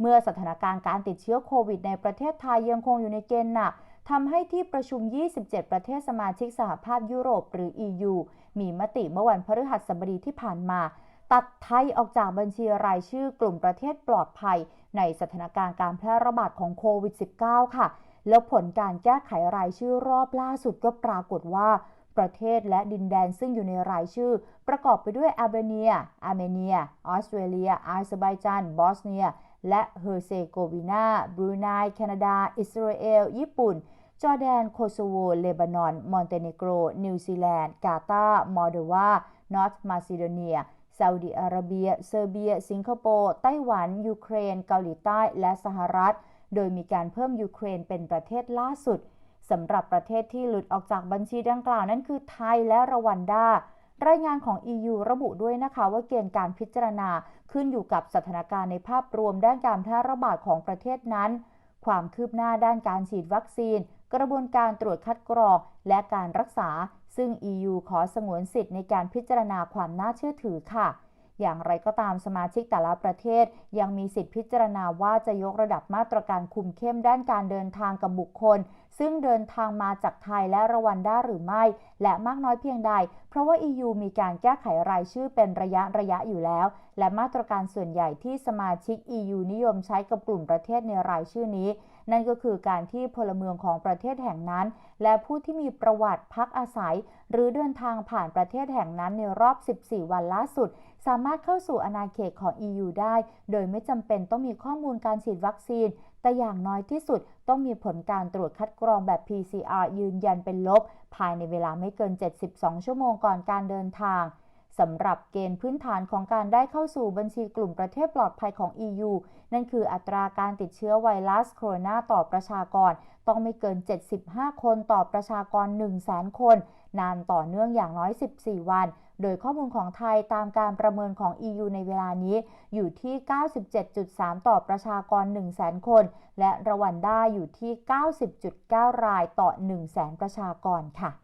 เมื่อสถานการณ์การติดเชื้อโควิดในประเทศไทยยังคงอยู่ในเกณฑ์หนักทำให้ที่ประชุม 27 ประเทศสมาชิกสหภาพยุโรปหรือ EU มีมติเมื่อวันพฤหัสบดีที่ผ่านมา ตัดไทยออกจากบัญชีรายชื่อกลุ่มประเทศปลอดภัย ในสถานการณ์การแพร่ระบาดของโควิด -19 ค่ะ แล้วผลการแก้ไขรายชื่อรอบล่าสุดก็ปรากฏว่า ประเทศและดินแดนซึ่งอยู่ในรายชื่อ ประกอบไปด้วยอาร์เบเนียอาร์เมเนีย ออสเตรเลีย อาร์เซอร์ไบจานบอสเนีย และเฮอร์เซโกวีนาบรูไน แคนาดา อิสราเอล ญี่ปุ่น จอร์แดน โคโซโว เลบานอน มอนเตเนโกร นิวซีแลนด์ กาตาร์มอลโดวานอร์ทมาซิโดเนียซาอุดิอาระเบีย เซอร์เบีย สิงคโปร์ ไต้หวัน ยูเครน เกาหลีใต้ และสหรัฐ โดยมีการเพิ่มยูเครนเป็นประเทศล่าสุดสำหรับประเทศที่หลุดออกจากบัญชีดังกล่าวนั้นคือไทยและรวันดา รายงานของ EU ระบุด้วยนะคะว่าเกณฑ์การพิจารณาขึ้นอยู่กับสถานการณ์ในภาพรวมด้านการแพร่ระบาดของประเทศนั้น ความคืบหน้าด้านการฉีดวัคซีน กระบวนการตรวจคัดกรอง และการรักษา ซึ่ง EU ขอสงวนสิทธิ์ในการพิจารณาความน่าเชื่อถือค่ะอย่างไรก็ตามสมาชิกแต่ละประเทศ ยังมีสิทธิพิจารณาว่าจะยกระดับมาตรการคุมเข้มด้านการเดินทางกับบุคคล ซึ่งเดินทางมาจากไทยและรวันด้าหรือไม่ และมากน้อยเพียงใด เพราะว่า EU มีการแก้ไขรายชื่อเป็นระยะระยะอยู่แล้ว และมาตรการส่วนใหญ่ที่สมาชิก EU นิยมใช้กับกลุ่มประเทศในรายชื่อนี้ นั่นก็คือการที่พลเมืองของประเทศแห่งนั้น และผู้ที่มีประวัติพักอาศัย หรือเดินทางผ่านประเทศแห่งนั้นในรอบ 14 วันล่าสุด สามารถเข้าสู่อาณาเขตของ EU ได้ โดยไม่จำเป็นต้องมีข้อมูลการฉีดวัคซีน แต่อย่างน้อยที่สุดต้องมีผลการตรวจคัดกรองแบบ PCR ยืนยันเป็นลบ ภายในเวลาไม่เกิน 72 ชั่วโมงก่อนการเดินทาง สำหรับเกณฑ์พื้นฐานของการได้เข้าสู่บัญชีกลุ่มประเทศปลอดภัยของ EU นั่นคืออัตราการติดเชื้อไวรัสโคโรนาต่อประชากร ต้องไม่เกิน 75 คนต่อประชากร 100,000 คน นานต่อเนื่องอย่างน้อย 14 วัน โดยข้อมูลของไทยตามการประเมินของ EU ในเวลานี้อยู่ที่ 97.3 ต่อประชากร 100,000 คน และรวันด้าอยู่ที่ 90.9 รายต่อ 100,000 ประชากรค่ะ